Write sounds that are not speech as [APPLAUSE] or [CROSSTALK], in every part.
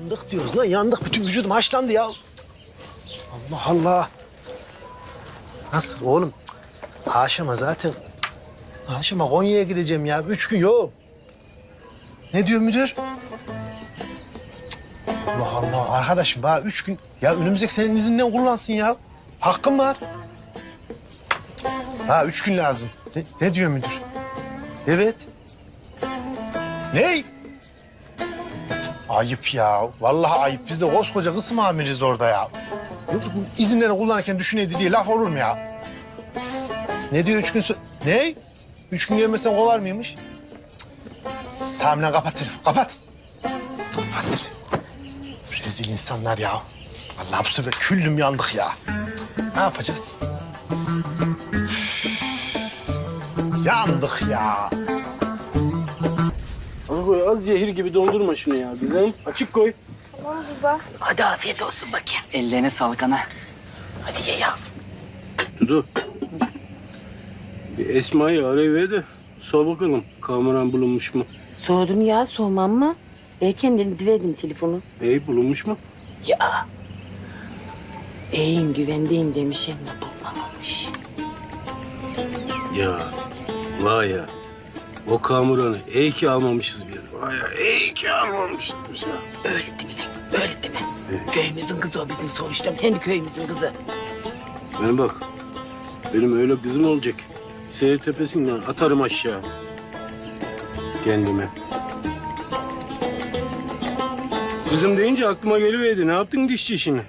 Yandık diyoruz lan yandık. Bütün vücudum haşlandı ya. Allah Allah. Nasıl oğlum? Cık, Haşama zaten. Haşama Konya'ya gideceğim ya. Üç gün yok. Ne diyor müdür? Allah Allah. Arkadaşım bana üç gün... Ya önümüzdeki senin izinden kullansın ya. Hakkım var. Ha üç gün lazım. Ne, ne diyor müdür? Evet. Ney? Ayıp ya. Vallahi ayıp. Biz de koskoca kısım amiriz orada ya. İzinlerini kullanırken düşüneydi diye laf olur mu ya? Ne diyor üç gün Ne? Üç gün gelmesen kovar mıymış? Cık. Tamam lan kapat telefonu. Kapat. Kapat. Rezil insanlar ya. Vallahi bu sefer küllüm yandık ya. Ne yapacağız? Yandık ya. Az koy, az zehir gibi doldurma şunu ya. Güzel, açık koy. Hadi afiyet olsun bakayım. Ellerine sağlık ana. Hadi ye ya. Dudu. Bir Esma'yı arayı ver de sor bakalım kameran bulunmuş mu? Sordum ya sormam mı? Ben kendim verdim telefonu. Ey bulunmuş mu? Ya. İyiyim güvendeyim demiş hem de bulmamış. Ya vay ya. O kamuranı iyi ki almamışız bir yere. Vay ya iyi ki almamışız ya. Öyle değil mi lan? Öyle değil mi? Köyümüzün kızı o bizim sonuçta. Kendi köyümüzün kızı. Ben bak benim öyle kızım olacak. Seyir tepesinden atarım aşağı. Kendime. Kızım deyince aklıma geliverdi. Ne yaptın dişçi işini?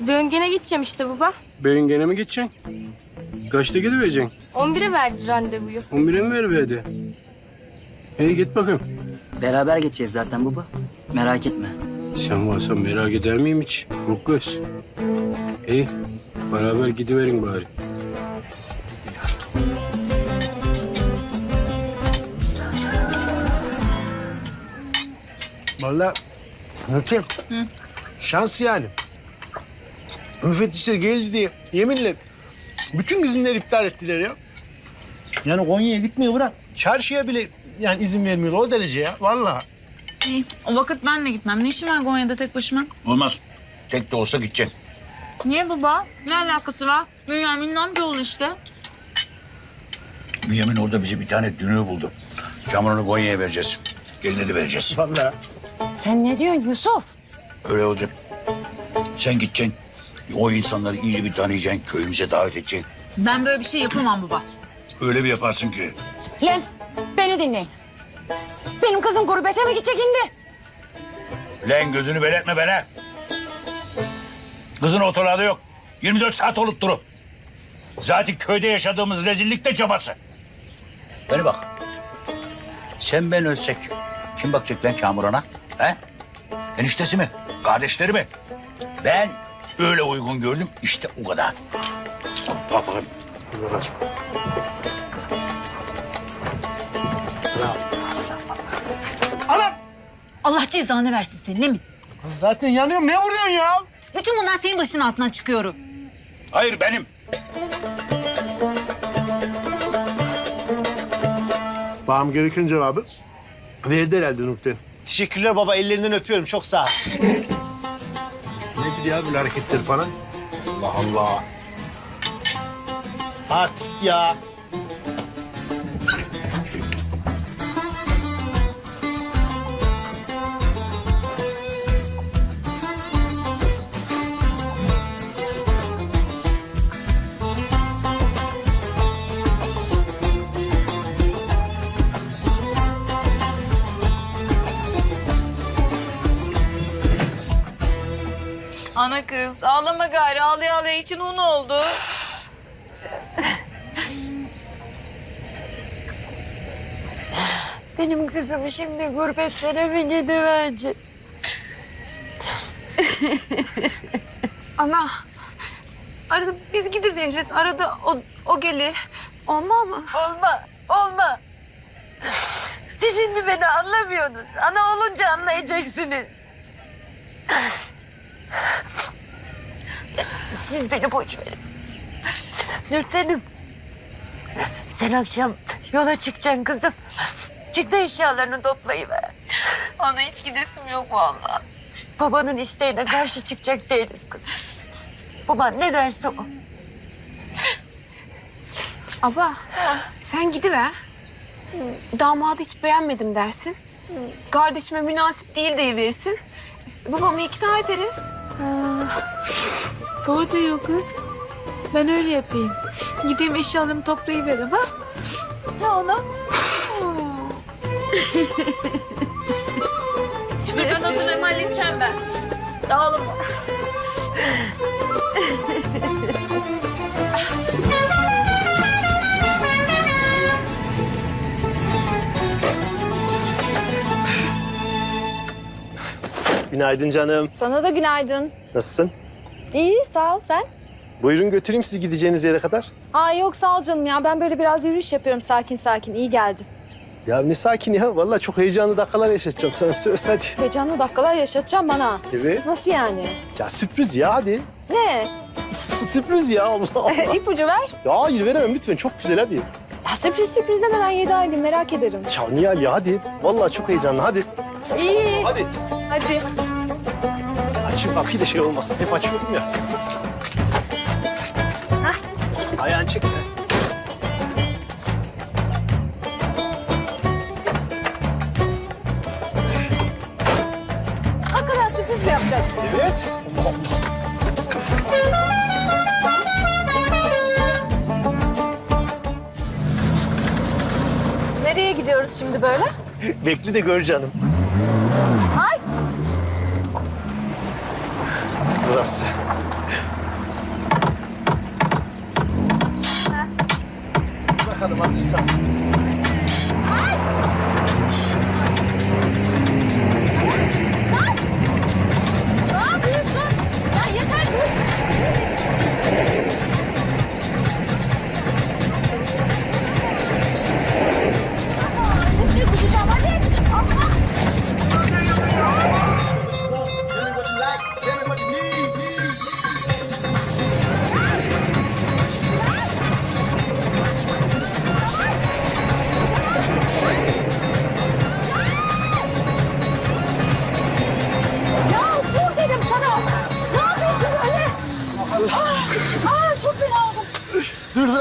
Böngene gideceğim işte baba. Beyin gene mi gideceksin? Kaçta gidivereceksin? 11'e verdi randevuyu. 11'e mi veriverdi? İyi git bakayım. Beraber geçeceğiz zaten baba. Merak etme. Sen varsan merak eder miyim hiç? Yok göz. İyi. Beraber gidiverin bari. Vallahi Nurten. Şans yani. Müfettişler geldi diye yeminle bütün izinleri iptal ettiler ya. Yani Konya'ya gitmiyor bırak. Çarşıya bile yani izin vermiyor o derece ya. Vallahi. İyi. O vakit ben de gitmem. Ne işim var Konya'da tek başıma? Olmaz. Tek de olsa gideceksin. Niye baba? Ne alakası var? Dünyanın amcaoğlu işte. Bünyamin orada bize bir tane dünür buldu. Camuran'ı Konya'ya vereceğiz. Geline de vereceğiz. Vallahi. Sen ne diyorsun Yusuf? Öyle olacak. Sen gideceksin. O insanları iyice bir tanıyacaksın. Köyümüze davet edeceksin. Ben böyle bir şey yapamam baba. Öyle bir yaparsın ki. Lan beni dinleyin. Benim kızım gurbete mi gidecek indi? Lan gözünü belirtme bana. Kızın ortalarda yok. 24 saat olup duru. Zaten köyde yaşadığımız rezillik de cabası. Beni bak. Sen ben ölsek kim bakacak lan Kamuran'a? He? Eniştesi mi? Kardeşleri mi? Ben öyle uygun gördüm. İşte o kadar. Bakayım. Anam! Allah cezanı versin senin değil mi? Zaten yanıyorum. Ne vuruyorsun ya? Bütün bunlar senin başının altından çıkıyorum. Hayır benim. Bağım gereken cevabı verdi herhalde Nurten. Teşekkürler baba. Ellerinden öpüyorum. Çok sağ ol. Nedir ya böyle hareketler falan? Allah Allah. Artist ya. Ana kız ağlama gari. Ağlaya ağlaya için un oldu. Benim kızım şimdi gurbetlere mi gidiverecek? Ana. Arada biz gidiveririz. Arada o, o geli. Olmaz mı? Olma, olma. Siz şimdi beni anlamıyorsunuz. Ana olunca anlayacaksınız. Siz beni boş verin. Nurten'im. Sen akşam yola çıkacaksın kızım. Çık da eşyalarını toplayıver. Ana hiç gidesim yok vallahi. babanın isteğine karşı çıkacak değiliz kız. Baban ne derse o. Abla sen gidiver. Damadı hiç beğenmedim dersin. Kardeşime münasip değil deyiverirsin. Babamı ikna ederiz. Doğru diyor kız. Ben öyle yapayım. Gideyim eşyalarımı toplayıveririm ha. Ne ona? [LAUGHS] Dur ben hazırım halledeceğim ben. Dağılın. [LAUGHS] Günaydın canım. Sana da günaydın. Nasılsın? İyi sağ ol sen. Buyurun götüreyim sizi gideceğiniz yere kadar. Aa yok sağ ol canım ya ben böyle biraz yürüyüş yapıyorum sakin sakin iyi geldi. Ya ne sakin ya. Vallahi çok heyecanlı dakikalar yaşatacağım sana. Söz hadi. Heyecanlı dakikalar yaşatacağım bana. Evet. Nasıl yani? Ya sürpriz ya hadi. Ne? sürpriz ya Allah [LAUGHS] Allah. İpucu ver. ya hayır veremem lütfen. Çok güzel hadi. Ya sürpriz sürpriz deme ben yedi aylık merak ederim. Ya Nihal ya hadi. Vallahi çok heyecanlı hadi. İyi. Hadi. Hadi. Aç şu kapıyı da şey olmasın. Hep açıyorum ya. Ayağını çek. ya. Hakikaten sürpriz mi yapacaksın? Evet. Nereye gidiyoruz şimdi böyle? Bekle de gör canım. orası.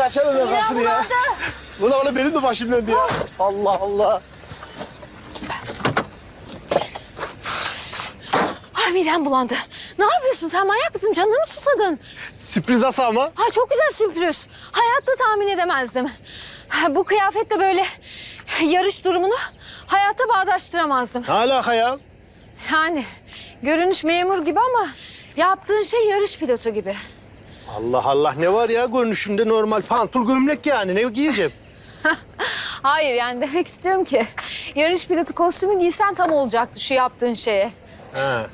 Açalım ben Ya. Ulan ulan benim de başım döndü ya. Allah Allah. Ay midem bulandı. Ne yapıyorsun sen manyak mısın? Canını mı susadın? Sürpriz nasıl ama? Ha çok güzel sürpriz. Hayatta tahmin edemezdim. Ha, Bu kıyafetle böyle yarış durumunu hayatta bağdaştıramazdım. Ne alaka ya? Yani görünüş memur gibi ama yaptığın şey yarış pilotu gibi. Allah Allah ne var ya görünüşümde normal pantul gömlek yani ne giyeceğim? [LAUGHS] Hayır yani demek istiyorum ki yarış pilotu kostümü giysen tam olacaktı şu yaptığın şeye. Ha.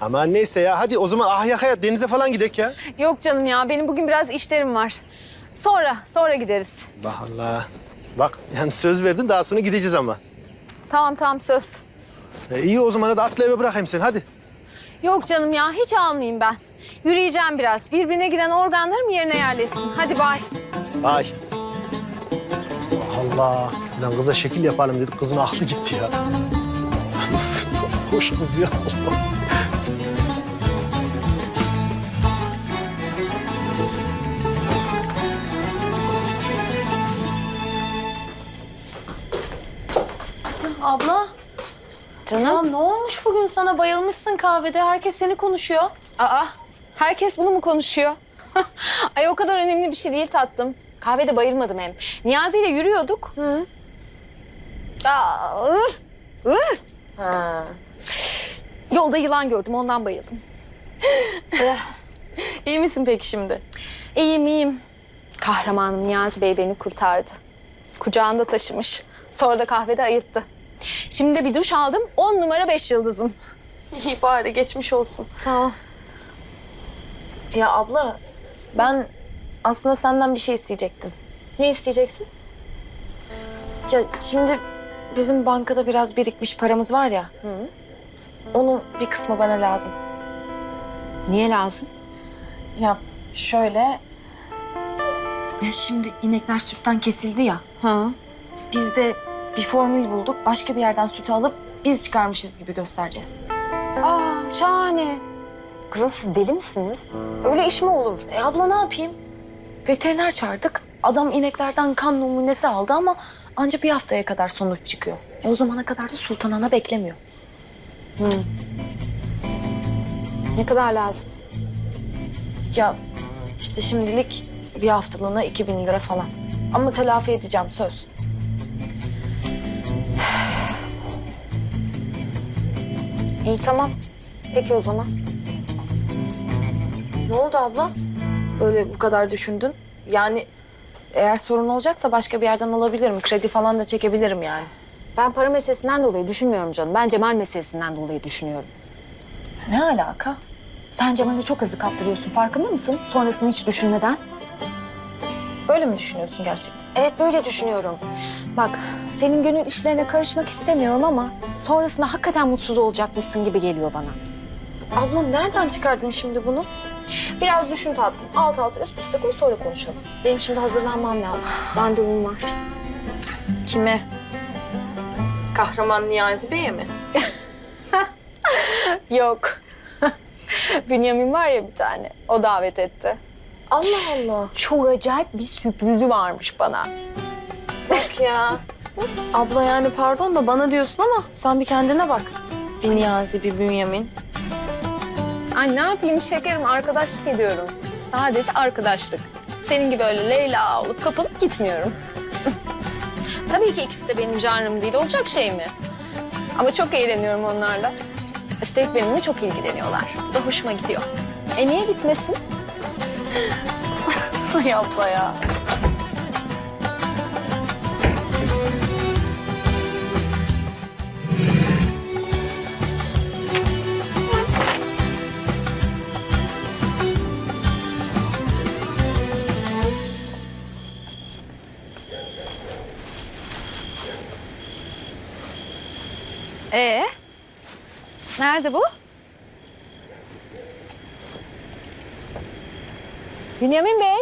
Aman neyse ya hadi o zaman ah yakaya denize falan gidek ya. Yok canım ya benim bugün biraz işlerim var. Sonra, sonra gideriz. Allah Allah. Bak yani söz verdin daha sonra gideceğiz ama. Tamam tamam söz. E, iyi o zaman hadi atla eve bırakayım seni hadi. Yok canım ya hiç almayayım ben. Yürüyeceğim biraz. Birbirine giren organlarım yerine yerleşsin. Hadi bay. Ay. Allah Allah. Lan kıza şekil yapalım dedik kızın aklı gitti ya. Nasıl, nasıl hoş kız ya. Allah. Abla. Canım. Ya ne olmuş bugün sana? Bayılmışsın kahvede. Herkes seni konuşuyor. Aa, herkes bunu mu konuşuyor? [LAUGHS] Ay o kadar önemli bir şey değil tatlım. Kahvede bayılmadım hem. Niyazi ile yürüyorduk. Hı. Aa, üf, üf. Yolda yılan gördüm ondan bayıldım. [LAUGHS] İyi misin peki şimdi? İyiyim iyiyim. Kahramanım Niyazi Bey beni kurtardı. Kucağında taşımış. Sonra da kahvede ayıttı. Şimdi de bir duş aldım. On numara beş yıldızım. İyi bari geçmiş olsun. Sağ ol. Ya abla ben aslında senden bir şey isteyecektim. Ne isteyeceksin? Ya şimdi bizim bankada biraz birikmiş paramız var ya. Onun bir kısmı bana lazım. Niye lazım? Ya şöyle... Ya şimdi inekler sütten kesildi ya. Ha. Biz de bir formül bulduk. Başka bir yerden sütü alıp biz çıkarmışız gibi göstereceğiz. Aa, şahane. Kızım siz deli misiniz? Öyle iş mi olur? E abla ne yapayım? Veteriner çağırdık. Adam ineklerden kan numunesi aldı ama ancak bir haftaya kadar sonuç çıkıyor. E o zamana kadar da Sultan Ana beklemiyor. Ne kadar lazım? Ya işte şimdilik bir haftalığına 2000 lira falan. Ama telafi edeceğim söz. İyi tamam. Peki o zaman. Ne oldu abla? Böyle bu kadar düşündün. Yani eğer sorun olacaksa başka bir yerden alabilirim. Kredi falan da çekebilirim yani. Ben para meselesinden dolayı düşünmüyorum canım. Ben Cemal meselesinden dolayı düşünüyorum. Ne alaka? Sen Cemal'e çok hızlı kaptırıyorsun. Farkında mısın? Sonrasını hiç düşünmeden. Böyle mi düşünüyorsun gerçekten? Evet böyle düşünüyorum. Bak senin gönül işlerine karışmak istemiyorum ama sonrasında hakikaten mutsuz olacakmışsın gibi geliyor bana. Abla nereden çıkardın şimdi bunu? Biraz düşün tatlım. Alt alta üst üste koy sonra konuşalım. Benim şimdi hazırlanmam lazım. Randevum var. Kime? Kahraman Niyazi Bey'e mi? [LAUGHS] Yok. [LAUGHS] Bünyamin var ya bir tane. O davet etti. Allah Allah. Çok acayip bir sürprizi varmış bana. Bak ya. Abla yani pardon da bana diyorsun ama sen bir kendine bak. Bir Niyazi, bir Bünyamin. Ay ne yapayım şekerim arkadaşlık ediyorum. Sadece arkadaşlık. Senin gibi öyle Leyla olup kapılıp gitmiyorum. [LAUGHS] Tabii ki ikisi de benim canım değil. Olacak şey mi? Ama çok eğleniyorum onlarla. Üstelik benimle çok ilgileniyorlar. Bu da hoşuma gidiyor. E niye gitmesin? [LAUGHS] Ay abla ya. Ee? Nerede bu? Bünyamin Bey.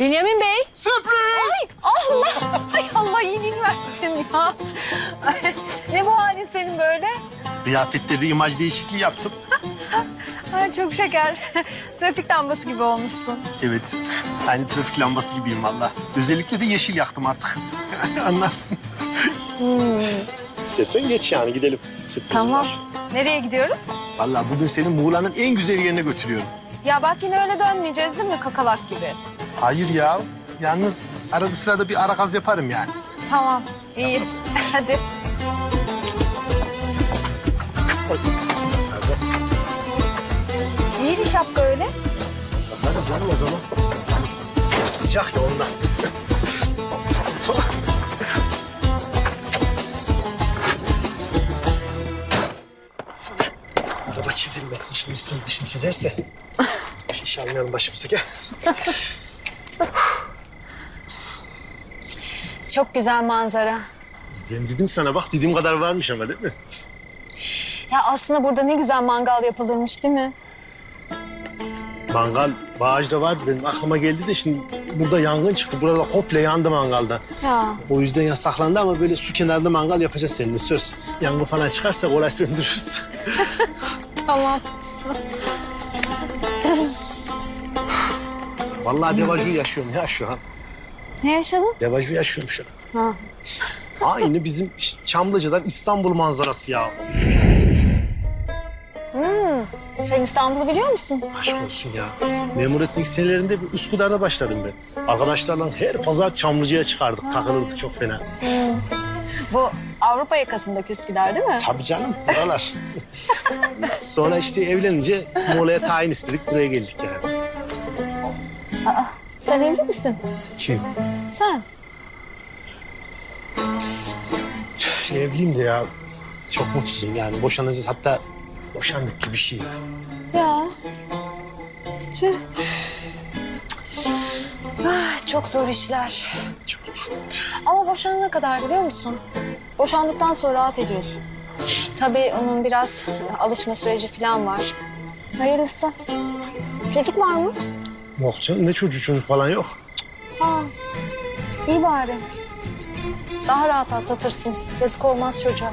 Bünyamin Bey. Sürpriz! Ay Allah. Ay Allah iyiliğini versin ya. Ne bu halin senin böyle? Kıyafetlerde imaj değişikliği yaptım. [LAUGHS] Ay çok şeker. [LAUGHS] Trafik lambası gibi olmuşsun. Evet. Aynı trafik lambası gibiyim valla. Özellikle de yeşil yaktım artık. [LAUGHS] Anlarsın. İstersen geç yani gidelim. Sürprizim Tamam. var. Nereye gidiyoruz? Valla bugün seni Muğla'nın en güzel yerine götürüyorum. Ya bak yine öyle dönmeyeceğiz değil mi kakalak gibi? Hayır ya. Yalnız arada sırada bir ara gaz yaparım yani. Tamam iyi. [LAUGHS] Hadi. İyi canım o zaman. Sıcak ya ondan. Araba çizilmesin şimdi üstünü dışını çizerse. Şu işi almayalım başımıza gel. Çok güzel manzara. Ben dedim sana bak dediğim kadar varmış ama değil mi? Ya aslında burada ne güzel mangal yapılırmış değil mi? Mangal Bağcı'da vardı benim aklıma geldi de şimdi burada yangın çıktı. Burada komple yandı mangalda. Ya. O yüzden yasaklandı ama böyle su kenarında mangal yapacağız seninle söz. Yangın falan çıkarsa kolay söndürürüz. [LAUGHS] Tamam. [LAUGHS] Vallahi devaju yaşıyorum ya şu an. Ne yaşadın? Devaju yaşıyorum şu an. Ha. Aynı bizim Çamlıca'dan İstanbul manzarası ya. Sen İstanbul'u biliyor musun? Aşk olsun ya. Memuriyetin ilk senelerinde bir Üsküdar'da başladım ben. Arkadaşlarla her pazar Çamlıca'ya çıkardık. Takılırdık çok fena. Bu Avrupa yakasındaki Üsküdar değil mi? Tabii canım buralar. [LAUGHS] Sonra işte evlenince Muğla'ya tayin istedik. Buraya geldik yani. Sen evli misin? Kim? Sen. Evliyim de ya. Çok mutsuzum yani. Boşanacağız. Hatta boşandık gibi bir şey. Ya. Tüh. Ah, çok zor işler. Çok. Ama boşanana kadar biliyor musun? Boşandıktan sonra rahat ediyorsun. Tabii onun biraz alışma süreci falan var. Hayırlısı. Çocuk var mı? Yok canım ne çocuk çocuk falan yok. Ha. İyi bari. Daha rahat atlatırsın. Yazık olmaz çocuğa.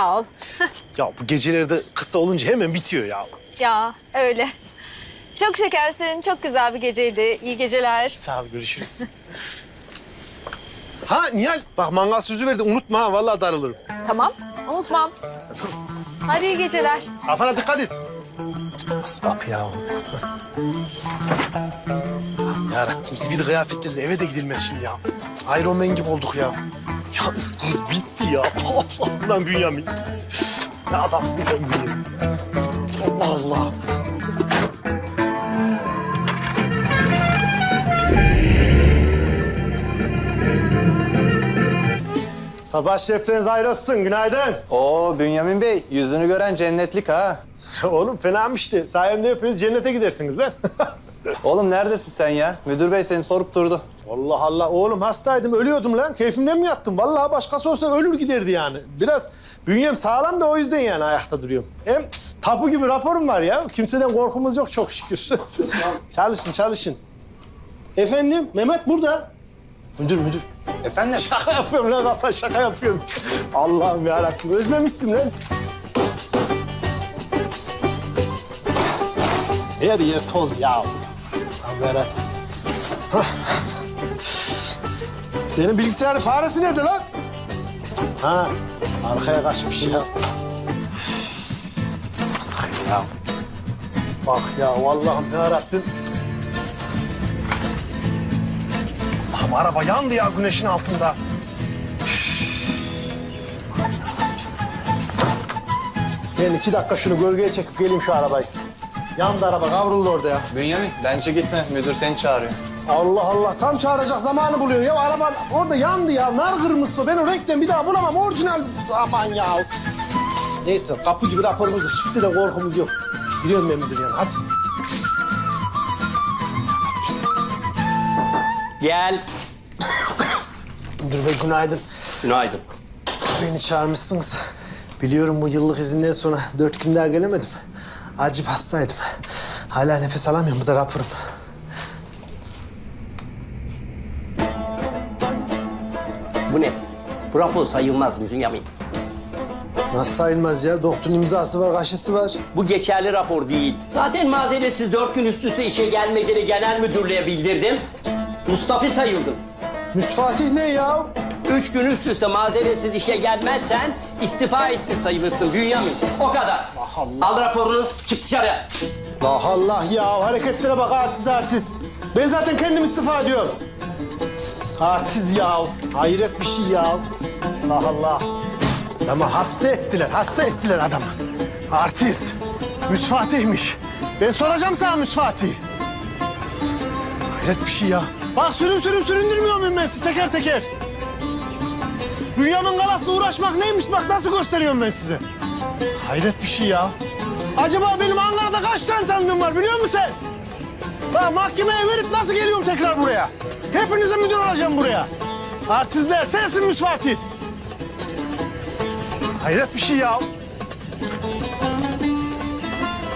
Sağ ol. [LAUGHS] Ya bu gecelerde kısa olunca hemen bitiyor ya. Ya öyle. Çok şekersin, çok güzel bir geceydi. İyi geceler. Sağ ol, görüşürüz. ha Nihal, bak mangal sözü verdi. Unutma ha, vallahi darılırım. Tamam, unutmam. Hadi iyi geceler. Kafana dikkat et. Nasıl bak ya? Ya Rabbim, biz bir de kıyafetlerle eve de gidilmez şimdi ya. Iron Man gibi olduk ya. Yalnız kız bitti ya. Allah [LAUGHS] lan Bünyamin. Ne adamsın lan Bünyamin. Allah Allah. Sabah şefleriniz olsun. Günaydın. Oo Bünyamin Bey, yüzünü gören cennetlik ha. [LAUGHS] Oğlum fenaymıştı. Sayemde hepiniz cennete gidersiniz lan. [LAUGHS] Oğlum neredesin sen ya? Müdür bey seni sorup durdu. Allah Allah oğlum hastaydım ölüyordum lan. Keyfimden mi yattım? Vallahi başkası olsa ölür giderdi yani. Biraz bünyem sağlam da o yüzden yani ayakta duruyorum. Hem tapu gibi raporum var ya. Kimseden korkumuz yok çok şükür. [LAUGHS] çalışın çalışın. Efendim Mehmet burada. Müdür müdür. Efendim? [LAUGHS] Şaka yapıyorum lan kafa şaka yapıyorum. Allah'ım yarabbim özlemişsin lan. Her yer toz ya. Allah'ım yarabbim. Benim bilgisayarın faresi nerede lan? Ha, arkaya kaçmış ya. Sıkıyor ya. Bak ya, Allah'ım yarabbim. Allah'ım araba yandı ya güneşin altında. Ben iki dakika şunu gölgeye çekip geleyim şu arabayı. Yandı araba, kavruldu orada ya. Bünyamin, bence gitme. Müdür seni çağırıyor. Allah Allah tam çağıracak zamanı buluyor ya araba orada yandı ya nar kırmızısı o. ben o renkten bir daha bulamam orijinal aman ya. Neyse kapı gibi raporumuz yok kimseden korkumuz yok. Biliyorum ben müdür yani hadi. Gel. Müdür bey günaydın. Günaydın. Beni çağırmışsınız. Biliyorum bu yıllık izinden sonra dört gün daha gelemedim. Acip hastaydım. Hala nefes alamıyorum bu da raporum. Bu ne? Bu rapor sayılmaz mı Bünyamin? Nasıl sayılmaz ya? Doktorun imzası var, kaşesi var. Bu geçerli rapor değil. Zaten mazeretsiz dört gün üst üste işe gelmediğini genel müdürlüğe bildirdim. Mustafa sayıldım. Müsfatih ne ya? Üç gün üst üste mazeretsiz işe gelmezsen istifa etti sayılırsın Bünyamin. O kadar. Al raporunu çık dışarı. Allah Allah ya hareketlere bak artist artist. Ben zaten kendim istifa ediyorum. Artist ya. Hayret bir şey ya. Allah Allah. Ama hasta ettiler, hasta ettiler adamı. Artist. Müsfatih'miş. Ben soracağım sana Müsfatih. Hayret bir şey ya. Bak sürüm sürüm süründürmüyor muyum ben sizi teker teker? Dünyanın galasla uğraşmak neymiş bak nasıl gösteriyorum ben size. Hayret bir şey ya. Acaba benim Ankara'da kaç tane tanıdığım var biliyor musun sen? Bak mahkemeye verip nasıl geliyorum tekrar buraya? Hepinize müdür olacağım buraya. Artistler sensin Müsfatih. Hayret bir şey ya.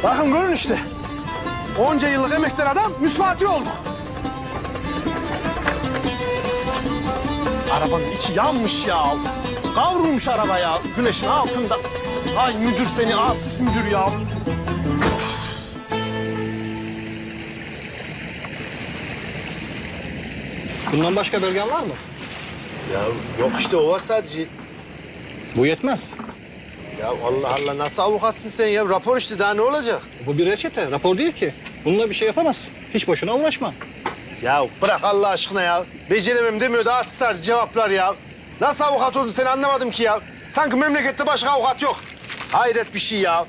Bakın görün işte. Onca yıllık emektar adam Müsfatih olduk. Arabanın içi yanmış ya. Kavrulmuş araba ya güneşin altında. Ay müdür seni artist müdür ya. Bundan başka bölgen var mı? Ya yok işte o var sadece. Bu yetmez. Ya Allah Allah nasıl avukatsın sen ya? Rapor işte daha ne olacak? Bu bir reçete, rapor değil ki. Bununla bir şey yapamaz. Hiç boşuna uğraşma. Ya bırak Allah aşkına ya. Beceremem demiyor da artist artist cevaplar ya. Nasıl avukat oldun seni anlamadım ki ya. Sanki memlekette başka avukat yok. Hayret bir şey ya.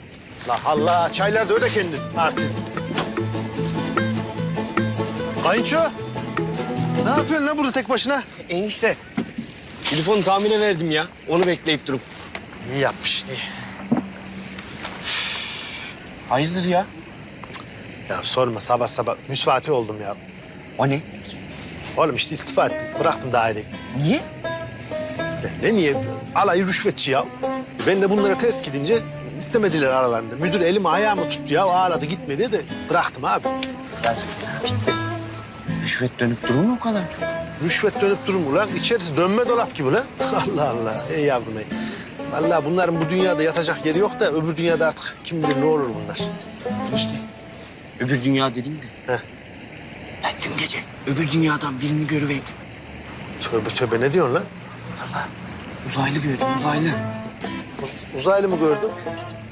Allah Allah çaylar da öde kendin artist. Kayınço. Ne yapıyorsun lan burada tek başına? Enişte. Telefonu tahmine verdim ya. Onu bekleyip durum. İyi yapmış, iyi. Hayırdır ya? Ya sorma sabah sabah müsvati oldum ya. O ne? Oğlum işte istifa ettim. Bıraktım daireyi. Niye? Ne, ne niye? Alayı rüşvetçi ya. Ben de bunlara ters gidince istemediler aralarında. Müdür elimi ayağımı tuttu ya. Ağladı gitmedi de bıraktım abi. Yazık ya. Rüşvet dönüp durur mu o kadar çok? Rüşvet dönüp durur mu lan? İçerisi dönme dolap gibi lan. [LAUGHS] Allah Allah. Ey yavrum ey. Vallahi bunların bu dünyada yatacak yeri yok da öbür dünyada artık kim bilir ne olur bunlar. İşte öbür dünya dedim de. Heh. Ben dün gece öbür dünyadan birini görüverdim. Tövbe tövbe ne diyorsun lan? Allah uzaylı gördüm uzaylı. Uzaylı mı gördün?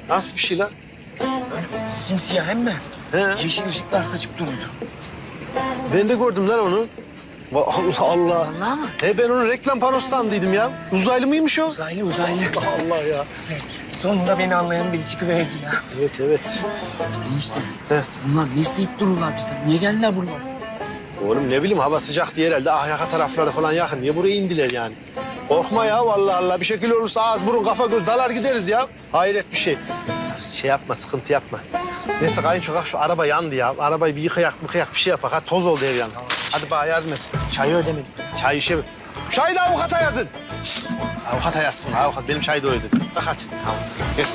Nasıl bir şey lan? Simsiyah hem mi? He, Yeşil ışıklar saçıp dururdu. Ben de gördüm lan onu. Allah Allah. Vallahi mı? He ben onu reklam panosu sandıydım ya. Uzaylı mıymış o? Uzaylı uzaylı. Allah ya. Sonunda beni anlayan biri çıkıverdi ya. Evet evet. İyi işte. Heh. Bunlar ne isteyip dururlar bizden? Niye geldiler buraya? Oğlum ne bileyim hava sıcak diye herhalde Ahyaka tarafları falan yakın. Niye buraya indiler yani? Korkma ya vallahi Allah. Bir şekil olursa ağız burun kafa göz dalar gideriz ya. Hayret bir şey. Şey yapma sıkıntı yapma. Neyse kayınço kalk şu araba yandı ya. Arabayı bir yıkayak mıkayak bir şey yapak. Hadi toz oldu ev yandı. Hadi bana yardım et. Çayı ödemedik. Çay işe... Çayı da avukata yazın. Avukata yazsın avukat. Benim çayı da öyle dedi. Bak hadi. Gel.